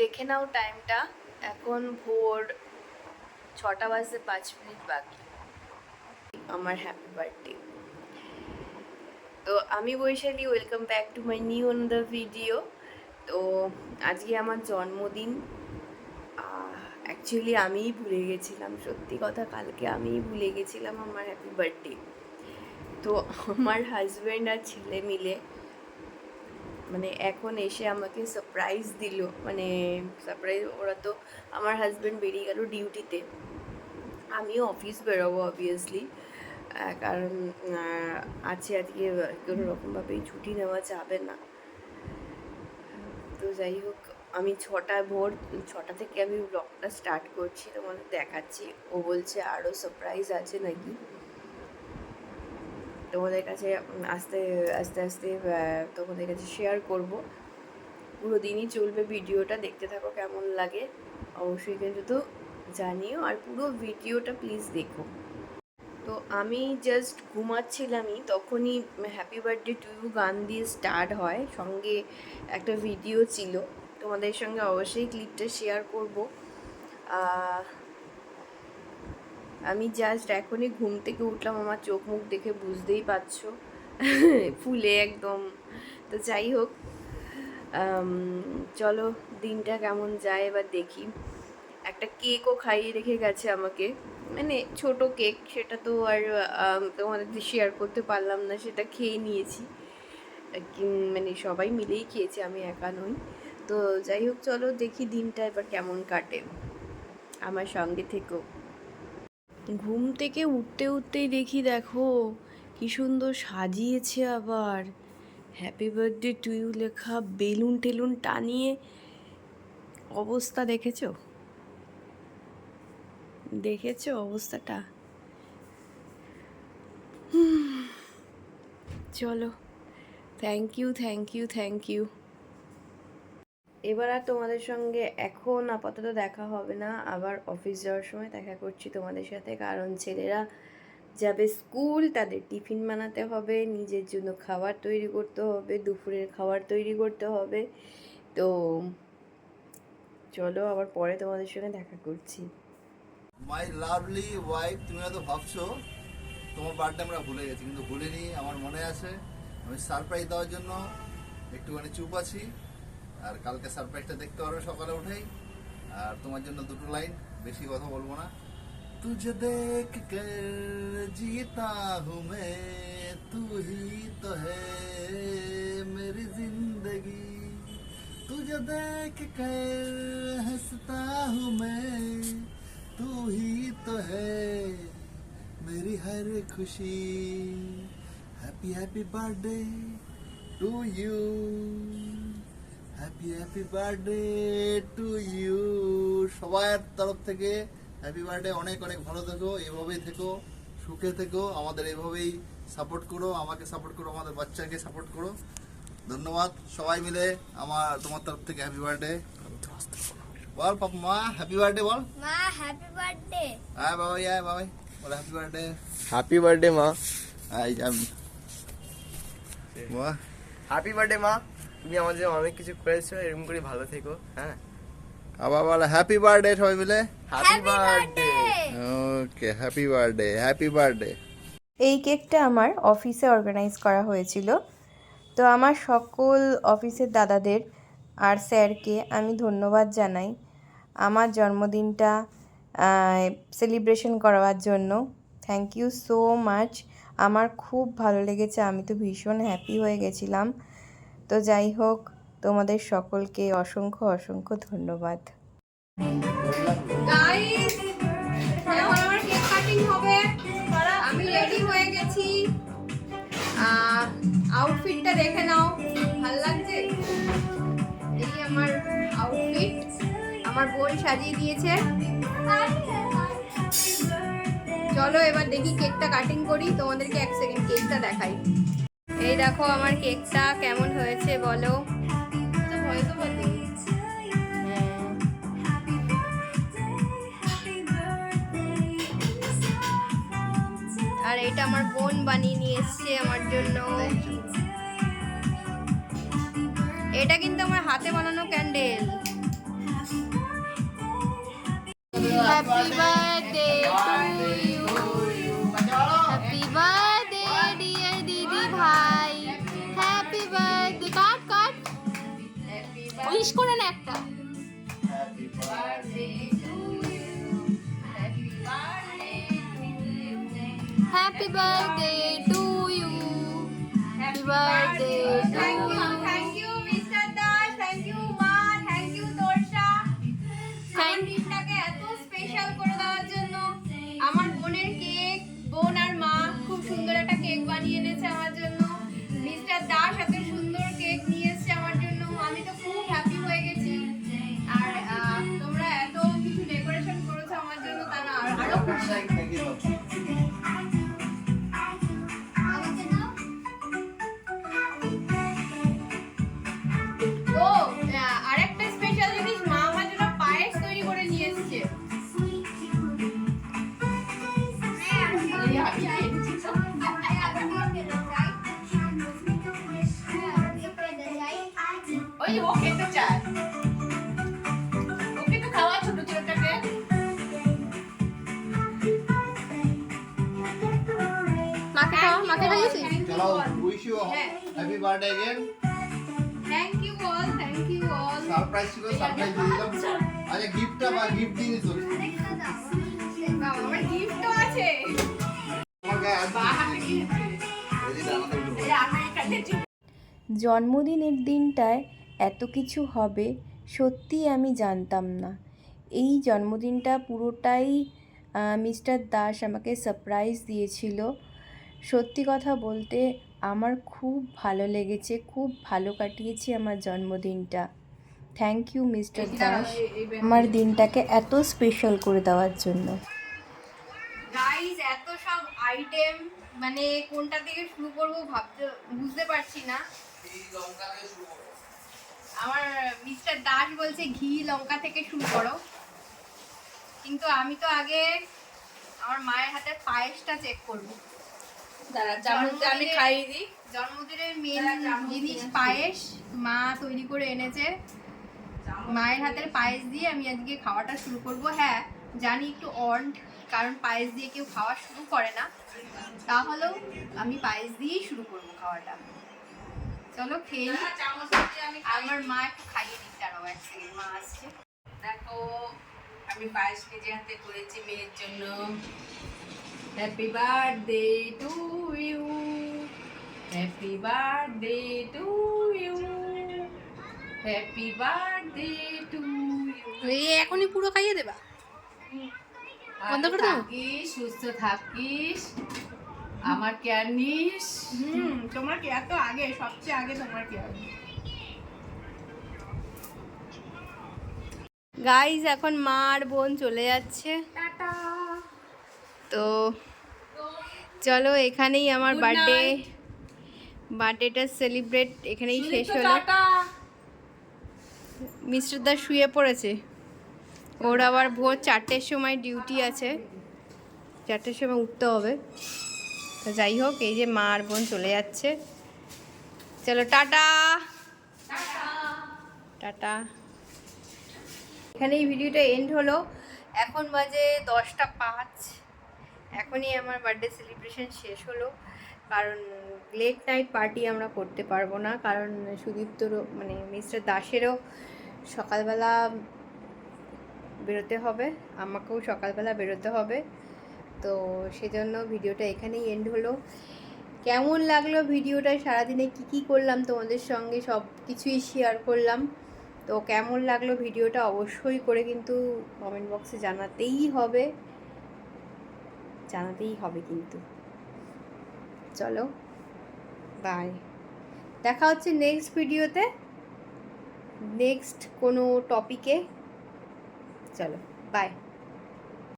দেখে নাও টাইমটা এখন ভোর ছটা বাজতে পাঁচ মিনিট বাকি। আমার হ্যাপি বার্থডে তো আমি Baishali welcome back to my new on the video তো আজকে আমার জন্মদিন। অ্যাকচুয়ালি আমিই ভুলে গেছিলাম, সত্যি কথা কালকে আমিই ভুলে গেছিলাম আমার হ্যাপি বার্থডে তো আমার হাজব্যান্ড আর ছেলে মিলে মানে এখন এসে আমাকে সারপ্রাইজ দিল। মানে সারপ্রাইজ ওরা তো আমার হাজব্যান্ড বেরিয়ে গেল ডিউটিতে আমিও অফিস বেরোবো অবভিয়াসলি কারণ আছে আজকে, কোনো রকমভাবেই ছুটি নেওয়া যাবে না। তো যাই হোক, আমি ছটা ভোর, ছটা থেকে আমি ব্লগটা স্টার্ট করছি। তোমাদের দেখাচ্ছি। ও বলছে আরও সারপ্রাইজ আছে নাকি? তোমাদের কাছে আস্তে আস্তে আস্তে তোমাদের কাছে শেয়ার করব। পুরো দিনই চলবে ভিডিওটা, দেখতে থাকো কেমন লাগে। অবশ্যই কিন্তু তো জানিও, আর পুরো ভিডিওটা প্লিজ দেখো। তো আমি জাস্ট ঘুমাচ্ছিলামই, তখনই হ্যাপি বার্থডে টু ইউ গান দিয়ে স্টার্ট হয়। সঙ্গে একটা ভিডিও ছিল। তোমাদের সঙ্গে অবশ্যই ক্লিপটা শেয়ার করব। আমি জাস্ট এখনই ঘুম থেকে উঠলাম, আমার চোখ মুখ দেখে বুঝতেই পারছ। ফুলে একদম। তো যাই হোক চলো দিনটা কেমন যায় এবার দেখি। একটা কেকও খাইয়ে রেখে গেছে আমাকে। মানে ছোট কেক সেটা তো আর তোমাদের শেয়ার করতে পারলাম না, সেটা খেয়ে নিয়েছি। মানে সবাই মিলেই খেয়েছি, আমি একা নই। তো যাই হোক, চলো দেখি দিনটা এবার কেমন কাটে। আমার সঙ্গে থেকেও ঘুম থেকে উঠতে উঠতেই দেখি দেখো, কি সুন্দর সাজিয়েছে আবার। হ্যাপি বার্থডে টু ইউ লেখা বেলুন টেলুন টানিয়ে অবস্থা দেখেছ? দেখেছ অবস্থাটা? চলো। Thank you thank you thank you এবার আর তোমাদের সঙ্গে এখন আপাতত দেখা হবে না। আবার অফিস যাওয়ার সময় দেখা করছি তোমাদের সাথে। কারণ ছেলেরা যাবে স্কুল, তাদের টিফিন বানাতে হবে, নিজের জন্য খাবার তৈরি করতে হবে, দুপুরের খাবার তৈরি করতে হবে। তো চলো আবার পরে তোমাদের সঙ্গে দেখা করছি। মাই লাভলি ওয়াইফ তুমি হয়তো ভাবছ, তোমার বার্থডে আমরা ভুলে গেছি, কিন্তু ভুলিনি, আমার মনে আছে। আমি সারপ্রাইজ দেওয়ার জন্য একটুখানি চুপ আছি। আর কালকে সারপ্রাইজটা দেখতে পারবে সকালে উঠেই। আর তোমার জন্য দুটো লাইন বেশি কথা বলব না। তুঝে দেখ কর জিতা হু মে তুহি তো হে মেরি জিন্দগি। তুঝে দেখ কর হসতা হু মে তুহি তো হে মেরি হর খুশি। Happy happy birthday to you happy happy birthday to you সবার তরফ থেকে হ্যাপি বার্থডে অনেক অনেক ভালো থেকো এভাবেই থেকো সুখে থেকো আমাদের এভাবেই সাপোর্ট করো আমাকে সাপোর্ট করো আমাদের বাচ্চাকে সাপোর্ট করো। ধন্যবাদ সবাই মিলে আমার তোমার তরফ থেকে হ্যাপি বার্থডে বল পাপা মা হ্যাপি বার্থডে বল। মা হ্যাপি বার্থডে হ্যাঁ বাবা হ্যাঁ বাবাই বল হ্যাপি বার্থডে হ্যাপি বার্থডে মা। এই আমি বাহ হ্যাপি বার্থডে মা। তুমি আমাদের অনেক কিছু করেছ এরকম করে ভালো থেকো হ্যাঁ? আবার বল হ্যাপি বার্থডে সবাই মিলে। Happy birthday okay happy birthday happy birthday এই কেকটা আমার অফিসে অর্গানাইজ করা হয়েছিল। তো আমার সকল অফিসের দাদাদের আর স্যারকে আমি ধন্যবাদ জানাই। আমার জন্মদিনটা সেলিব্রেশন করার জন্য। থ্যাংক ইউ সো মাচ আমার খুব ভালো লেগেছে আমি তো ভীষণ হ্যাপি হয়ে গেছিলাম। তো যাই হোক, তোমাদের সকলকে অসংখ্য অসংখ্য ধন্যবাদ। আমি রেডি হয়ে গেছি। আউটফিটটা দেখে নাও। ভালো লাগছে? এই আমার আউটফিট আমার বোন সাজিয়ে দিয়েছে। চলো এবার দেখি কেকটা কাটিং করি। তোমাদেরকে এক সেকেন্ড কেকটা দেখাই। এই দেখো আমার কেকটা কেমন হয়েছে বলো? দিই। হ্যাঁ। আর এটা আমার বোন বানিয়ে নিয়ে এসছে আমার জন্য। এটা কিন্তু আমার হাতে বানানো ক্যান্ডেল হ্যাপি বার্থডে উইশ করে না একটা। Happy birthday to you happy birthday খাওয়া ছোট ছোটটাকে মাকে খাওয়া মাকে খাইয়েছিস চলো উইশ ইউ হ্যাঁ। Happy birthday again thank you all thank you all surprise ছিল সারপ্রাইজ দিয়ে দিলাম আচ্ছা গিফটটা বা গিফট দিয়ে দিস আমার গিফটও আছে আমার গায়ে হাত দিয়েছি। এই যে দাঁড়াতে উঠবো। জন্মদিনের দিনটায় এত কিছু হবে সত্যি আমি জানতাম না এই জন্মদিনটা পুরোটাই মিস্টার দাস আমাকে সারপ্রাইজ দিয়েছিল। সত্যি কথা বলতে আমার খুব ভালো লেগেছে খুব ভালো কাটিয়েছি আমার জন্মদিনটা। Thank you mister Das. আমার দিনটাকে এত স্পেশাল করে দেওয়ার জন্য। গাইস এত সব আইটেম মানে কোনটা থেকে শুরু করব ভাবতে বুঝতে পারছি না। আমার মিস্টার দাস বলছে ঘি লঙ্কা থেকে শুরু করো। কিন্তু আমি তো আগে আমার মায়ের হাতে পায়েসটা চেক করব। আমি খাইয়ে দিই। জন্মদিনের মেন জিনিস পায়েস মা তৈরি করে এনেছে। মায়ের হাতের পায়েস দিয়ে আমি আজকে খাওয়াটা শুরু করব। হ্যাঁ জানি একটু অন্ড কারণ পায়েস দিয়ে কেউ খাওয়া শুরু করে না। তাহলেও আমি পায়েস দিয়েই শুরু করব খাওয়াটা। চলো খেয়ে আমার মা একটু খাইয়ে দিক দাঁড়াও এক সেকেন্ড মা আসছে। আমি পায়েস কেজি হাতে করেছি মেয়ের জন্য। Happy birthday to you happy birthday to you happy birthday to you এই এখনই পুরো খাইয়ে দেবা। বন্ধ করে দাও। থাকিস সুস্থ থাকিস। আমার কেয়ার নিস। হুম তোমার কেয়ার তো আগে সবচেয়ে আগে তোমার কেয়ার। গাইজ এখন মা আর বোন চলে যাচ্ছে। তো চলো এখানেই আমার বার্থডে বার্থডেটা সেলিব্রেট এখানেই শেষ হলো। মিস্টার দা শুয়ে পড়েছে। ওর আবার ভোর চারটের সময় ডিউটি আছে। চারটের সময় উঠতে হবে। তো যাই হোক এই যে মা আর বোন চলে যাচ্ছে। চলো টাটা। টাটা। এখানেই ভিডিওটা এন্ড হলো। এখন বাজে দশটা পাঁচ। এখনই আমার বার্থডে সেলিব্রেশন শেষ হলো। কারণ লেট নাইট পার্টি আমরা করতে পারব না। কারণ সুদীপ্তরও মানে মিস্টার দাসেরও সকালবেলা বেরোতে হবে। আমাকেও সকালবেলা বেরোতে হবে। তো সেজন্য ভিডিওটা এখানেই এন্ড হলো। কেমন লাগল ভিডিওটা? সারাদিনে কি কি করলাম তোমাদের সঙ্গে? সব কিছুই শেয়ার করলাম। তো কেমন লাগল ভিডিওটা অবশ্যই করে কিন্তু কমেন্ট বক্সে জানাতেই হবে। জানাতেই হবে কিন্তু। চলো বাই দেখা হচ্ছে নেক্সট ভিডিওতে নেক্সট কোনো টপিকে চলো বাই